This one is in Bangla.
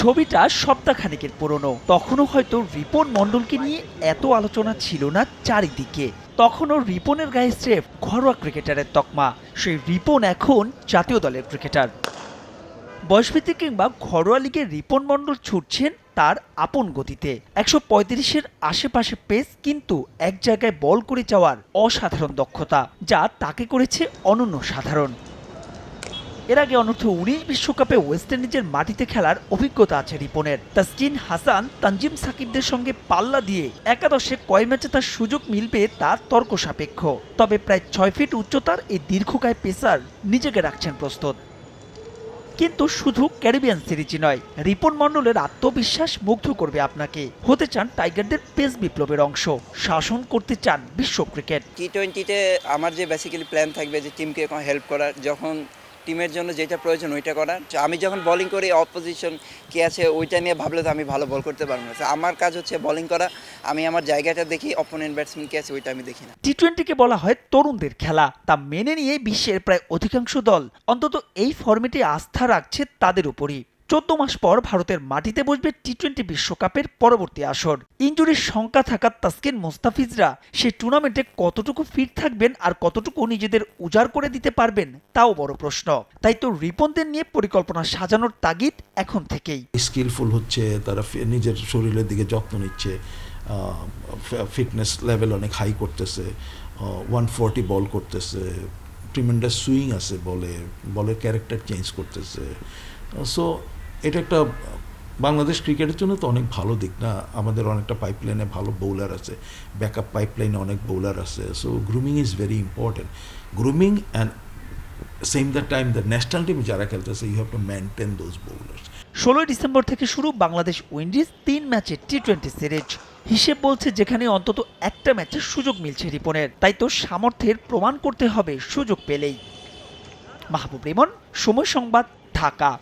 ছবিটা সপ্তাহখানেকের পুরনো। তখনও হয়তো রিপন মণ্ডলকে নিয়ে এত আলোচনা ছিল না চারিদিকে। তখনও রিপনের গায়ে স্রেফ ঘরোয়া ক্রিকেটারের তকমা। সেই রিপন এখন জাতীয় দলের ক্রিকেটার। বয়সভিত্তিক কিংবা ঘরোয়া লিগে রিপন মণ্ডল ছুটছেন তার আপন গতিতে। একশো পঁয়ত্রিশের আশেপাশে পেস কিন্তু এক জায়গায় বল করে যাওয়ার অসাধারণ দক্ষতা, যা তাকে করেছে অনন্য সাধারণ। এর আগে অনূর্ধ্ব উনিশ বিশ্বকাপে ওয়েস্ট ইন্ডিজের মাটিতে খেলার অভিজ্ঞতা আছে রিপনের। তাসকিন হাসান, তানজিম সাকিবদের সঙ্গে পাল্লা দিয়ে একাদশে কয় ম্যাচে তার সুযোগ মিলবে তা তর্ক সাপেক্ষ তবে প্রায় ছয় ফিট উচ্চতার এই দীর্ঘকায় পেসার নিজেকে রাখছেন প্রস্তুত। কিন্তু শুধু ক্যারিবিয়ান সিরিজই নয়, রিপন মণ্ডলের আত্মবিশ্বাস মুগ্ধ করবে আপনাকে। হতে চান টাইগারদের পেস বিপ্লবের অংশ, শাসন করতে চান বিশ্ব ক্রিকেট। টি টোয়েন্টিতে আমার যে বেসিক্যালি প্ল্যান থাকবে যে টিমকে হেল্প করার, যখন টিমের জন্য যেটা প্রয়োজন ওইটা করা আমি যখন বলিং করি অপোজিশন কে আছে, ওইটা নিয়ে ভাবলে তো আমি ভালো বল করতে পারব না। আমার কাজ হচ্ছে বলিং করা। আমি আমার জায়গাটা দেখি অপোনেন্ট ব্যাটসম্যান কে আছে, ওইটা আমি দেখি না। টি টোয়েন্টিকে বলা হয় তরুণদের খেলা। তা মেনে নিয়ে বিশ্বের প্রায় অধিকাংশ দল অন্তত এই ফর্মেটে আস্থা রাখছে তাদের উপরই। চোদ্দ মাস পর ভারতের মাটিতে বসবে টি টোয়েন্টি বিশ্বকাপের পরবর্তী আসর। ইঞ্জুরির শঙ্কা থাকা তাসকিন মোস্তাফিজরা সেই টুর্নামেন্টে কতটুকু ফিট থাকবেন আর কতটুকু নিজেদের উজাড় করে দিতে পারবেন, তাও বড় প্রশ্ন। তাই তো রিপনদের নিয়ে পরিকল্পনা সাজানোর তাগিদ এখন থেকেই। স্কিলফুল হচ্ছে, তারা নিজের শরীরের দিকে যত্ন নিচ্ছে ফিটনেস লেভেল অনেক হাই করতেছে ওয়ান ফোরটি বল করতেছে ট্রিমেন্ডাস সুইং আছে বলে বলের ক্যারেক্টার চেঞ্জ করতেছে। সো এটা একটা, বাংলাদেশ ক্রিকেটের জন্য তো অনেক ভালো দিক না? আমাদের অনেকটা পাইপলাইনে ভালো বোলার আছে ব্যাকআপ পাইপলাইনে অনেক বোলার আছে so grooming is very important grooming and same the time the national team যারা খেলতেছে you have to maintain those bowlers ষোলোই ডিসেম্বর থেকে শুরু বাংলাদেশ উইন্ডিজ তিন ম্যাচের টি টোয়েন্টি সিরিজ। হিসেব বলছে যেখানে অন্তত একটা ম্যাচের সুযোগ মিলছে রিপনের। তাই তো সামর্থ্যের প্রমাণ করতে হবে সুযোগ পেলেই। মাহবুব রিমন, সময় সংবাদ, ঢাকা।